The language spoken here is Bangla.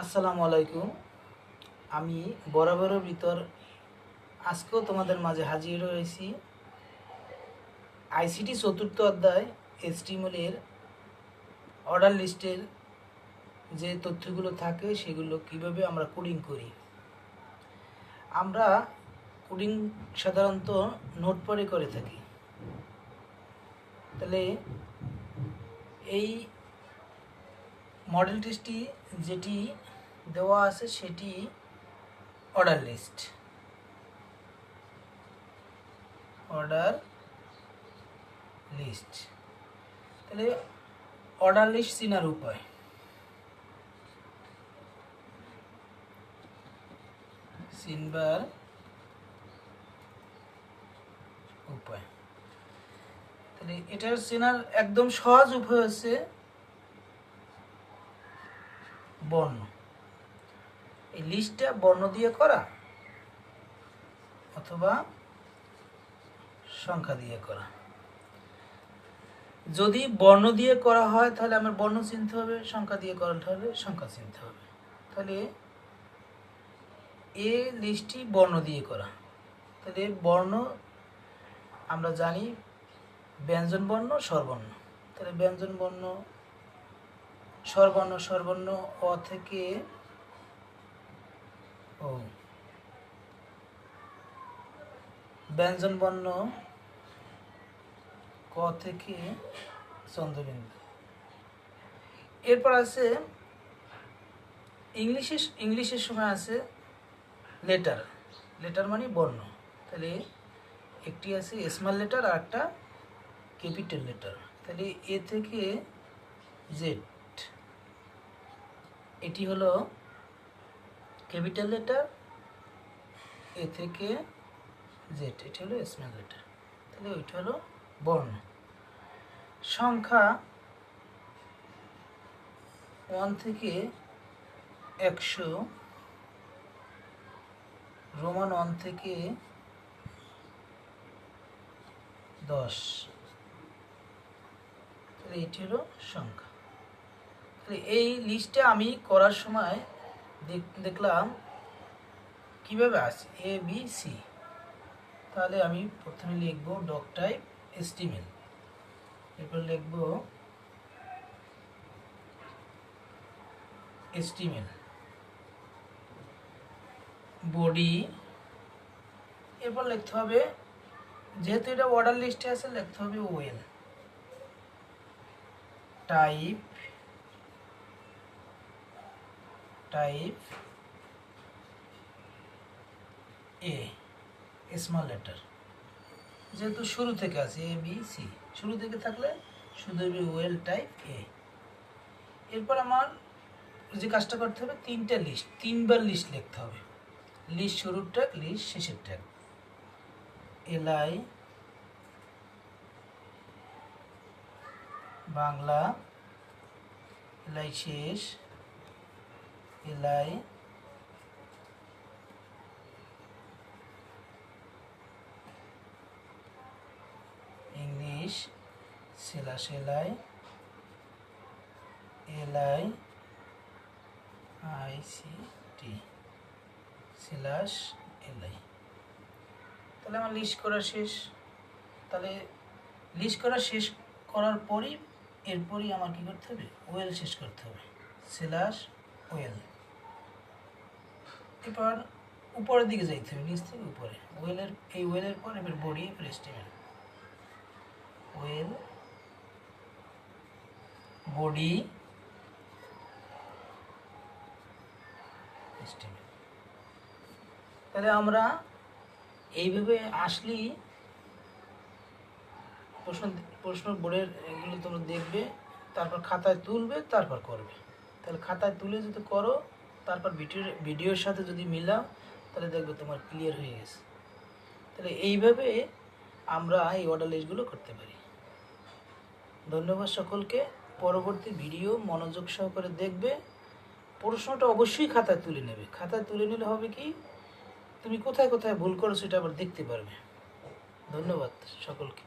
আসসালামু আলাইকুম। আমি বরাবরের ভিতর আজকেও তোমাদের মাঝে হাজির হয়েছি আইসিটি চতুর্থ অধ্যায় এসটিমলের অর্ডার লিস্টের যে তথ্যগুলো থাকে, সেগুলো কীভাবে আমরা কোডিং করি। আমরা কোডিং সাধারণত নোট পরে করে থাকি। তাহলে এই মডেল টেস্টটি যেটি দেওয়া আছে সেটি অর্ডার লিস্ট অর্ডার লিস্ট তাহলে অর্ডার লিস্ট চিনার উপায়। চিনবার উপায়। তাহলে এটার চেনার একদম সহজ উপায় হচ্ছে বর্ণ। এই লিস্টটা বর্ণ দিয়ে করা অথবা সংখ্যা দিয়ে করা। যদি বর্ণ দিয়ে করা হয়, তাহলে আমার বর্ণ চিনতে হবে, সংখ্যা দিয়ে করাতে হলে সংখ্যা চিনতে হবে। তাহলে এ লিস্টটি বর্ণ দিয়ে করা। তাহলে বর্ণ আমরা জানি ব্যঞ্জন বর্ণ স্বরবর্ণ তাহলে ব্যঞ্জন বর্ণ স্বরবর্ণ সর্বর্ণ অ থেকে ও। ব্যঞ্জন বর্ণ ক থেকে চন্দ্রবিন্দু। এরপর আছে ইংলিশে ইংলিশের সময় আছে লেটার লেটার মানে বর্ণ। তাহলে একটি আছে স্মল লেটার আর একটা ক্যাপিটাল লেটার তাহলে এ থেকে জেড এটি হলো ক্যাপিটাল লেটার, এ থেকে জেড, এটি হলো স্মল লেটার। তাহলে ওইটা হলো বর্ণ। সংখ্যা ওয়ান থেকে একশো, রোমান ওয়ান থেকে দশ। এটি হলো সংখ্যা। এই লিস্টটা আমি করার সময় দেখ- দেখলাম কীভাবে আছে? এ বি সি তাহলে আমি প্রথমে লিখব ডক টাইপ এস্টিমেল। এরপর লিখব এস্টিমেল। বডি। এরপর লিখতে হবে, যেহেতু এটা অর্ডার লিস্টে আছে, লিখতে হবে well type type a small letter যেহেতু শুরু থেকে আছে এ বি সি শুরু থেকে থাকলে শুধু ওয়েল টাইপ এ এরপর আমার যে কাজটা করতে হবে, তিনটা লিস্ট তিনবার লিস্ট লিখতে হবে। লিস্ট শুরুর ট্যাগ লিস্ট শেষের ট্যাগ এলআই বাংলা এলআই শেষ এলআই ইংলিশ, সেলা সেলাই, এলআই, আইসিটি স্ল্যাশ এলআই। তাহলে আমার লিস্ট করা শেষ। তাহলে লিস্ট করা শেষ করার পরই, এরপরই আমার কী করতে হবে? ওয়েল শেষ করতে হবে। স্ল্যাশ ওয়েল এরপর উপরের দিকে যাইতে হবে নিচ থেকে উপরে। ওয়েলের, এই ওয়েলের পর এবার বডি এবার এস্টিমেট ওয়েল, বডি এস্টিমেট তাহলে আমরা এইভাবে আসলেই প্রশ্ন প্রশ্ন বোর্ডের এগুলো তোমরা দেখবে, তারপর খাতায় তুলবে, তারপর করবে। তাহলে খাতায় তুলে যদি করো তারপর ভিডিও ভিডিওর সাথে যদি মিলাও, তাহলে দেখবে তোমার ক্লিয়ার হয়ে গেছে। তাহলে এইভাবে আমরা এই অর্ডার লিস্টগুলো করতে পারি। ধন্যবাদ সকলকে। পরবর্তী ভিডিও মনোযোগ সহকারে দেখবে। প্রশ্নটা অবশ্যই খাতায় তুলে নেবে। খাতায় তুলে নিলে হবে কি, তুমি কোথায় কোথায় ভুল করো সেটা আবার দেখতে পারবে। ধন্যবাদ সকলকে।